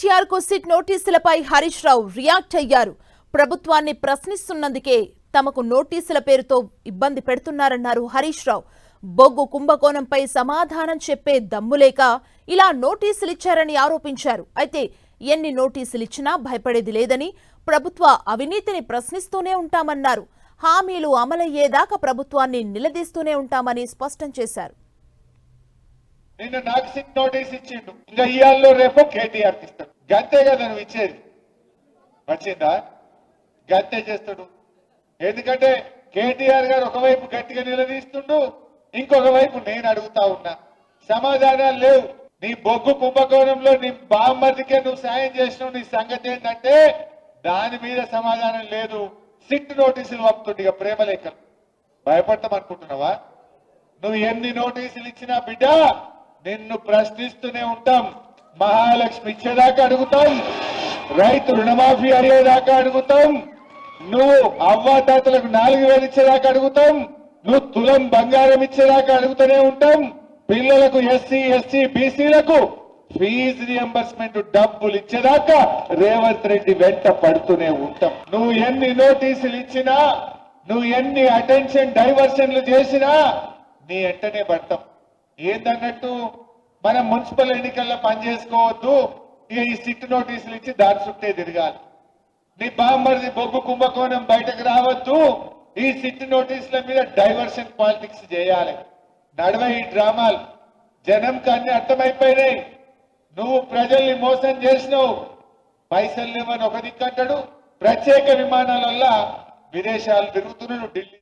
కేటీఆర్కు SIT నోటీసులపై Harish Rao react అయ్యారు. ప్రభుత్వాన్ని ప్రశ్నిస్తున్నందుకే తమకు నోటీసుల పేరుతో ఇబ్బంది పెడుతున్నారన్నారు హరీష్ రావు. బొగ్గు కుంభకోణంపై సమాధానం చెప్పే దమ్ములేక ఇలా నోటీసులిచ్చారని ఆరోపించారు. అయితే ఎన్ని నోటీసులిచ్చినా భయపడేది లేదని ప్రభుత్వ అవినీతిని ప్రశ్నిస్తూనే ఉంటామన్నారు. హామీలు అమలయ్యేదాకా ప్రభుత్వాన్ని నిలదీస్తూనే ఉంటామని స్పష్టం చేశారు. నిన్న నాకు సిట్ నోటీస్ ఇచ్చిండు. ఇంకా ఇయాల్లో రేపు కేటీఆర్ ఇస్తాడు. గంతే కదా నువ్వు ఇచ్చేది వచ్చిందా? గంతే చేస్తుడు. ఎందుకంటే కేటీఆర్ గారు ఒకవైపు గట్టిగా నిలదీస్తుండు ఇంకొక వైపు నేను అడుగుతా ఉన్నా. సమాధానాలు లేవు. నీ బొగ్గు కుంభకోణంలో నీ బామ్మర్దికే నువ్వు సాయం చేసినావు. నీ సంగతి ఏంటంటే దాని మీద సమాధానం లేదు. సిట్ నోటీసులు పంపుతుంది ఇక ప్రేమ లేఖలు. భయపడతాం అనుకుంటున్నావా నువ్వు ఎన్ని నోటీసులు ఇచ్చినా బిడ్డ నిన్ను ప్రశ్నిస్తూనే ఉంటాం. మహాలక్ష్మి ఇచ్చేదాకా అడుగుతాం. రైతు రుణమాఫీ అయ్యేదాకా అడుగుతాం. నువ్వు అవ్వాతాతలకు నాలుగు వేలు ఇచ్చేదాకా అడుగుతాం. నువ్వు తులం బంగారం ఇచ్చేదాకా అడుగుతూనే ఉంటాం. పిల్లలకు ఎస్సీ ఎస్సీ బీసీలకు ఫీజు రియంబర్స్మెంట్ డబ్బులు ఇచ్చేదాకా రేవంత్ రెడ్డి వెంట పడుతూనే ఉంటాం. నువ్వు ఎన్ని నోటీసులు ఇచ్చినా నువ్వు ఎన్ని అటెన్షన్ డైవర్షన్లు చేసినా నీ వెంటనే పడతాం. ఏందన్నట్టు? మనం మున్సిపల్ ఎన్నికల్లో పనిచేసుకోవద్దు. ఇక ఈ సిట్ నోటీసులు ఇచ్చి దారి చుట్టే తిరగాలి. నీ బామ్మరిది బొగ్గు కుంభకోణం బయటకు రావద్దు. ఈ సిట్ నోటీసుల మీద డైవర్షన్ పాలిటిక్స్ చేయాలి. నడవ ఈ డ్రామాలు. జనంకి అన్ని అర్థమైపోయినాయి. నువ్వు ప్రజల్ని మోసం చేసినావు. పైసలు ఇవ్వని ఒక దిక్కు అంటాడు. ప్రత్యేక విమానాలల్లా విదేశాలు తిరుగుతున్నాడు ఢిల్లీ